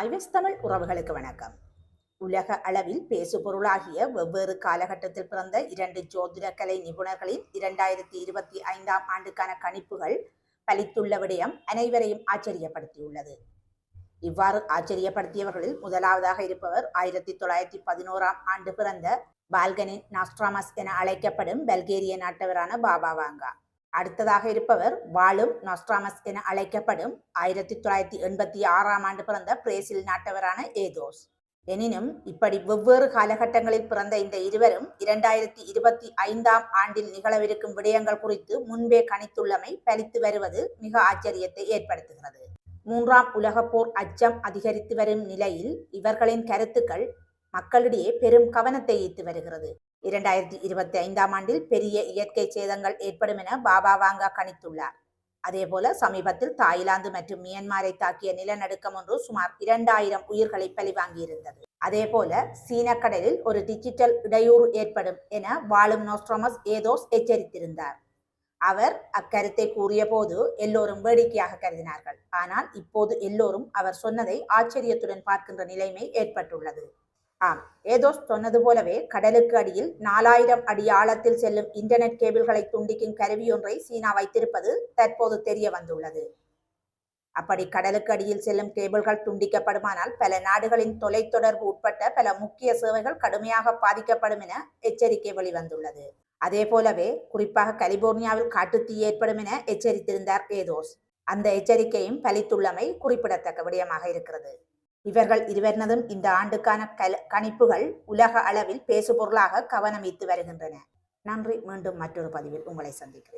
ஐவஸ் தமிழ் உறவுகளுக்கு வணக்கம். உலக அளவில் பேசுபொருளாகிய வெவ்வேறு காலகட்டத்தில் பிறந்த இரண்டு ஜோதிட கலை நிபுணர்களின் இரண்டாயிரத்தி இருபத்தி ஐந்தாம் ஆண்டுக்கான கணிப்புகள் பலித்துள்ள விடயம் அனைவரையும் ஆச்சரியப்படுத்தியுள்ளது. இவ்வாறு ஆச்சரியப்படுத்தியவர்களில் முதலாவதாக இருப்பவர் ஆயிரத்தி தொள்ளாயிரத்தி பதினோராம் ஆண்டு பிறந்த பால்கனின் நாஸ்ட்ராமஸ் என அழைக்கப்படும் பல்கேரிய நாட்டவரான பாபா வாங்கா. அடுத்ததாக இருப்பவர் வாழும் நாஸ்ட்ராமஸ் என அழைக்கப்படும் ஆயிரத்தி தொள்ளாயிரத்தி எண்பத்தி ஆறாம் ஆண்டு பிறந்த பிரேசில் நாட்டவரான ஏதோஸ். எனினும் இப்படி வெவ்வேறு காலகட்டங்களில் பிறந்த இந்த இருவரும் இரண்டாயிரத்தி இருபத்தி ஐந்தாம் ஆண்டில் நிகழவிருக்கும் விடயங்கள் குறித்து முன்பே கணித்துள்ளமை பலித்து வருவது மிக ஆச்சரியத்தை ஏற்படுத்துகிறது. மூன்றாம் உலகப் போர் அச்சம் அதிகரித்து வரும் நிலையில் இவர்களின் கருத்துக்கள் மக்களிடையே பெரும் கவனத்தை ஈர்த்து வருகிறது. இரண்டாயிரத்தி இருபத்தி ஐந்தாம் ஆண்டில் பெரிய இயற்கை சேதங்கள் ஏற்படும் என பாபா வாங்கா கணித்துள்ளார். அதேபோல சமீபத்தில் தாய்லாந்து மற்றும் மியன்மாரை தாக்கிய நிலநடுக்கம் ஒன்று சுமார் இரண்டாயிரம் உயிர்களை பழிவாங்கியிருந்தது. அதேபோல சீன கடலில் ஒரு டிஜிட்டல் இடையூறு ஏற்படும் என வாழும் நோஸ்ட்ரோமஸ் ஏதோஸ் எச்சரித்திருந்தார். அவர் அக்கருத்தை கூறிய போது எல்லோரும் வேடிக்கையாக கருதினார்கள். ஆனால் இப்போது எல்லோரும் அவர் சொன்னதை ஆச்சரியத்துடன் பார்க்கின்ற நிலைமை ஏற்பட்டுள்ளது. ஆம். ஏதோஸ் சொன்னது போலவே கடலுக்கு அடியில் நாலாயிரம் அடி ஆழத்தில் செல்லும் இன்டர்நெட் கேபிள்களை துண்டிக்கும் கருவி ஒன்றை சீனா வைத்திருப்பது தற்போது தெரிய வந்துள்ளது. அப்படி கடலுக்கு அடியில் செல்லும் கேபிள்கள் துண்டிக்கப்படுமானால் பல நாடுகளின் தொலைத்தொடர்பு உட்பட்ட பல முக்கிய சேவைகள் கடுமையாக பாதிக்கப்படும் என எச்சரிக்கை வெளிவந்துள்ளது. அதே போலவே குறிப்பாக கலிபோர்னியாவில் காட்டுத்தீ ஏற்படும் என எச்சரித்திருந்தார் ஏதோஸ். அந்த எச்சரிக்கையும் பலித்துள்ளமை குறிப்பிடத்தக்க விடயமாக இருக்கிறது. இவர்கள் இருவரினதும் இந்த ஆண்டுக்கான கல கணிப்புகள் உலக அளவில் பேசுபொருளாக கவனம் ஈர்த்து வருகின்றன. நன்றி. மீண்டும் மற்றொரு பதிவில் உங்களை சந்திக்கிறேன்.